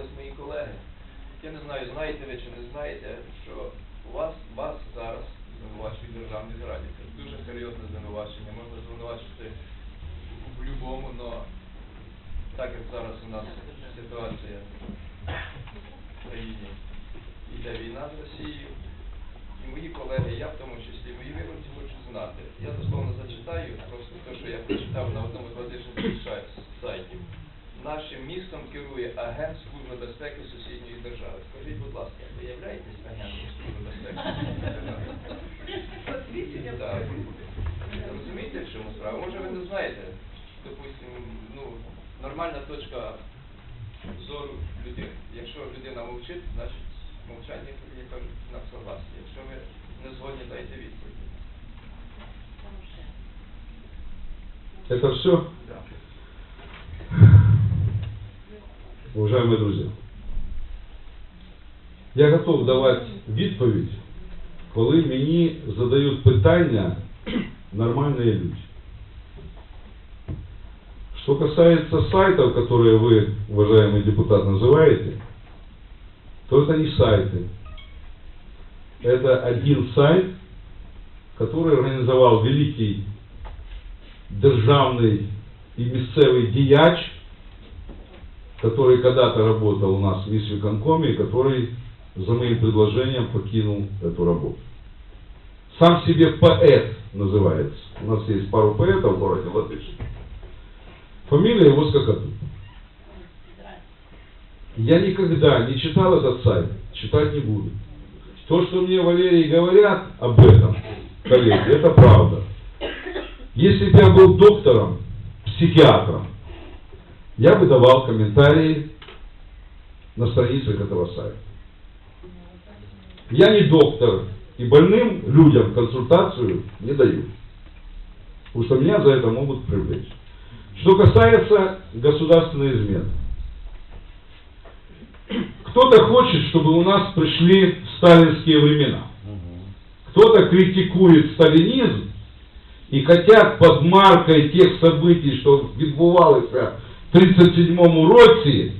звернулись мої колеги. Я не знаю, знаєте ви чи не знаєте, що вас, вас зараз звинувачують державні зрадники. Дуже серйозне звинувачення. Можна звинувачити в будь-якому, але так як зараз у нас ситуація в країні йде війна з Росією, і мої колеги, я в тому числі, мої виборці хочуть знати. Я дословно зачитаю просто те, що я прочитав на одному з географічних сайтів. Нашим містом керує агент Служби безпеки сусідньої держави. Скажіть, будь ласка, ви являєтесь агентом Служби безпеки? Так. Розумієте, в чому справа? Може ви не знаєте, допустимо, ну, нормальна точка зору людини. Якщо людина мовчить, значить мовчання, як кажуть, на согласні. Якщо ви не згодні, дайте відповідь. Это все? Уважаемые друзья, я готов давати відповідь, коли мені задають питання нормальные люди. Что касается сайтов, которые вы, уважаемый депутат, называете, то это не сайты. Это один сайт, который организовал великий державный и місцевий діяч, который когда-то работал у нас в Мисвиконкоме, и который за моим предложением покинул эту работу. Сам себе поэт называется. У нас есть пару поэтов в городе Латыши. Фамилия его Скокоту. Я никогда не читал этот сайт, читать не буду. То, что мне Валерий говорят об этом, коллеги, это правда. Если бы я был доктором, психиатром, я бы давал комментарии на страницах этого сайта. Я не доктор, и больным людям консультацию не даю. Потому что меня за это могут привлечь. Что касается государственной измены. Кто-то хочет, чтобы у нас пришли сталинские времена. Кто-то критикует сталинизм і хотять під маркою тих событий, що відбувалися в 37-му році,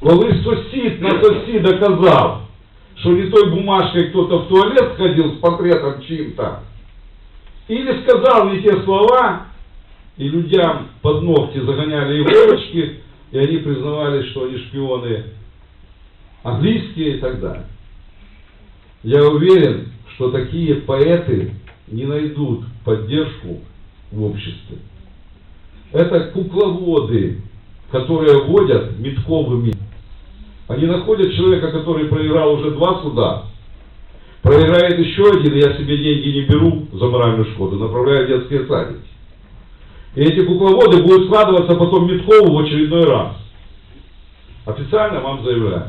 коли сусід на сусіда казав, що не той бумажкой кто-то в туалет сходил с портретом чьим-то, или сказал не те слова, и людям под ногти загоняли иголочки, и они признавали, что они шпионы английские и так далее. Я уверен, что такие поэты не найдут поддержку в обществе. Это кукловоды, которые водят метковыми. Они находят человека, который проиграл уже два суда, проиграет еще один, я себе деньги не беру за моральную шкоду, направляю в детские садики. И эти кукловоды будут складываться потом Миткову в очередной раз. Официально вам заявляю.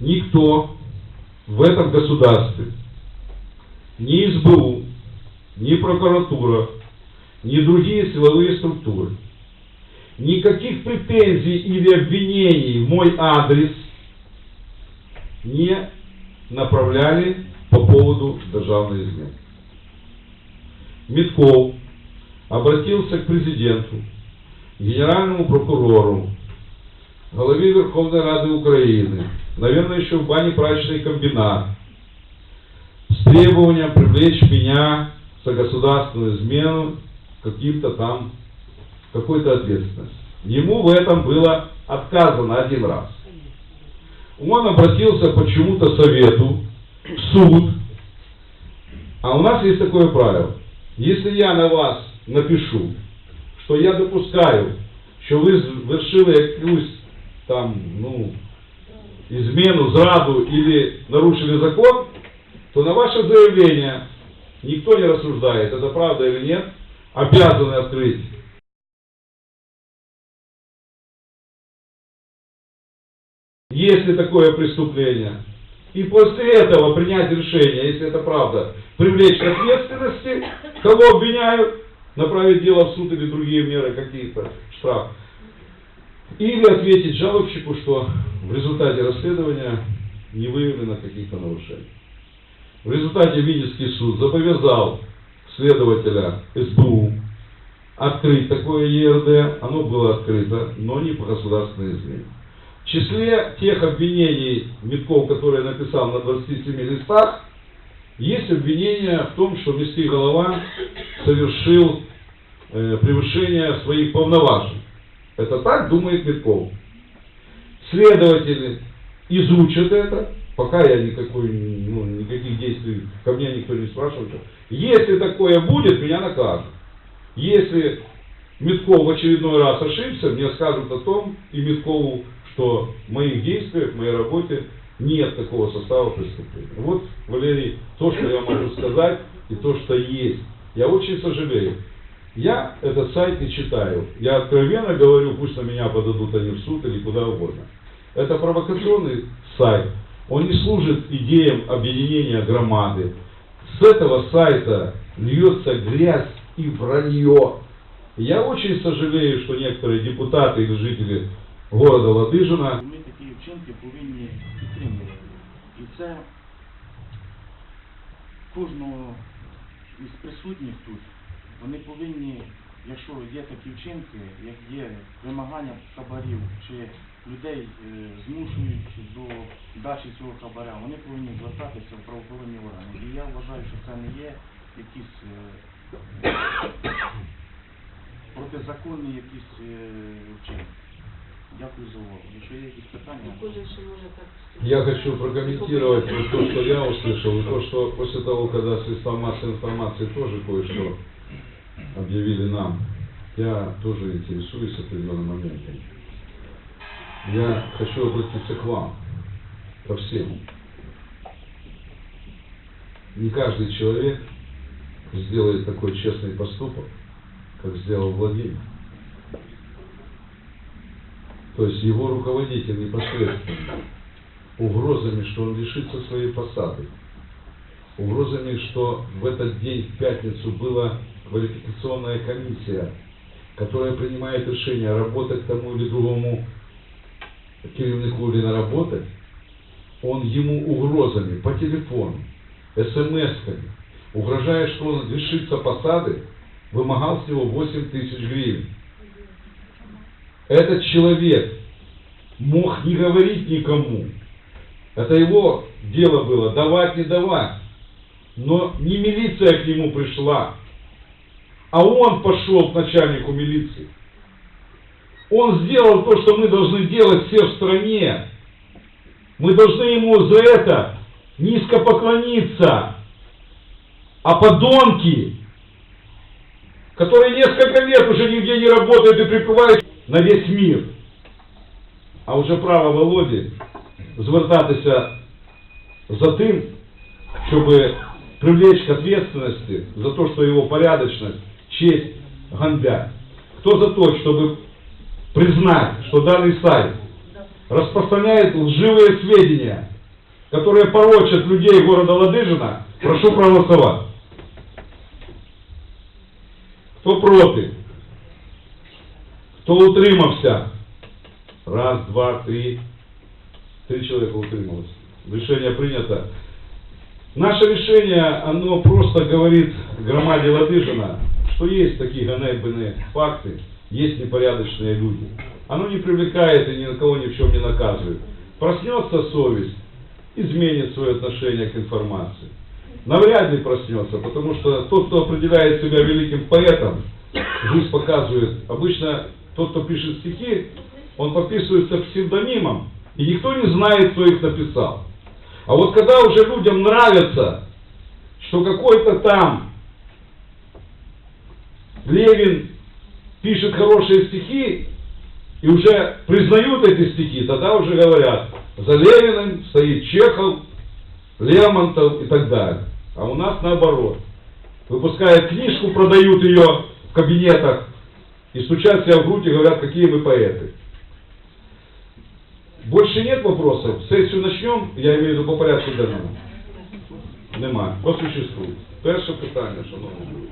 Никто в этом государстве, ни СБУ, ни прокуратура, ни другие силовые структуры, никаких претензий или обвинений в мой адрес не направляли по поводу державной измены. Митков обратился к президенту, генеральному прокурору, главе Верховной Рады Украины, наверное, еще в бане прачечный комбинат, с требованием привлечь меня за государственную измену каким-то там, какой-то ответственности. Ему в этом было отказано один раз. Он обратился почему-то совету, в суд, а у нас есть такое правило. Если я на вас напишу, що я допускаю, що ви звершили якусь там, ну, измену, зраду или нарушили закон, то на ваше заявление никто не рассуждает, это правда или нет, обязаны открыть есть ли такое преступление. И после этого принять решение, если это правда, привлечь к ответственности, кого обвиняют, направить дело в суд или другие меры какие-то, штраф. Или ответить жалобщику, что в результате расследования не выявлено каких-то нарушений. В результате Винницкий суд зобовязал следователя СБУ открыть такое ЕРД, оно было открыто, но не по государственной измене. Числе тех обвинений Митков, которые написал на 27 листах, есть обвинение в том, что Миский Голова совершил э, превышение своих полноважий. Это так думает Митков. Следователи изучат это, пока я никакой, ну, никаких действий, ко мне никто не спрашивает. Если такое будет, меня накажут. Если Митков в очередной раз ошибся, мне скажут о том и Миткову, что в моих действиях, в моей работе нет такого состава преступления. Вот, Валерий, то, что я могу сказать, и то, что есть. Я очень сожалею. Я этот сайт не читаю. Я откровенно говорю, пусть на меня подадут они в суд или куда угодно. Это провокационный сайт. Он не служит идеям объединения громады. С этого сайта льется грязь и вранье. Я очень сожалею, что некоторые депутаты или жители города Ладыжина Ми такі вчинки повинні підтримувати. І це кожного із присутніх тут, вони повинні, якщо є такі вчинки, як є вимагання хабарів чи людей е, змушують до дачі цього хабаря, вони повинні звертатися в правоохоронні органи. І я вважаю, що це не є якісь е, протизаконні якісь е, вчинки. Дякую за увагу. Якщо є якісь питання, Кожен ще може так. Я хочу прокомментировать то, что я услышал, и то, что после того, когда средства массовой информации тоже кое-что объявили нам, я тоже интересуюсь определенным моментом. Я хочу обратиться к вам, ко всем. Не каждый человек сделает такой честный поступок, как сделал Владимир. То есть его руководитель непосредственно. Угрозами, что он лишится своей посады, угрозами, что в этот день, в пятницу, была квалификационная комиссия, которая принимает решение, работать тому или другому керівнику или не работать, он ему угрозами по телефону, смс-ками, угрожая, что он лишится посады, вымогал с него 8 тысяч гривен. Этот человек мог не говорить никому. Это его дело было, давать, не давать. Но не милиция к нему пришла, а он пошел к начальнику милиции. Он сделал то, что мы должны делать все в стране. Мы должны ему за это низко поклониться. А подонки, которые несколько лет уже нигде не работают и прикрывают на весь мир. А уже право Володі звертатися за тим, щоб привлечь к ответственности за то, что его порядочность, честь гонбят. Кто за то, чтобы признать, что данный сайт распространяет лживые сведения, которые порочат людей города Ладыжина, прошу проголосовать. Хто проти? Хто утримався? Раз, два, три. Три человека утрималось. Решение принято. Наше решение, оно просто говорит громаде Ладыжина, что есть такие ганебные факты, есть непорядочные люди. Оно не привлекает и ни на кого ни в чем не наказывает. Проснется совесть, изменит свое отношение к информации. Навряд ли проснется, потому что тот, кто определяет себя великим поэтом, жизнь показывает, обычно тот, кто пишет стихи, он подписывается псевдонимом, и никто не знает, кто их написал. А вот когда уже людям нравится, что какой-то там Левин пишет хорошие стихи, и уже признают эти стихи, тогда уже говорят, за Левиным стоит Чехов, Лермонтов и так далее. А у нас наоборот. Выпускают книжку, продают ее в кабинетах и стучат себя в грудь и говорят, какие мы поэты. Больше нет вопросов? Сессию начнем, я имею в виду по порядку денному. Нема. По существу. Перше питання, шановні.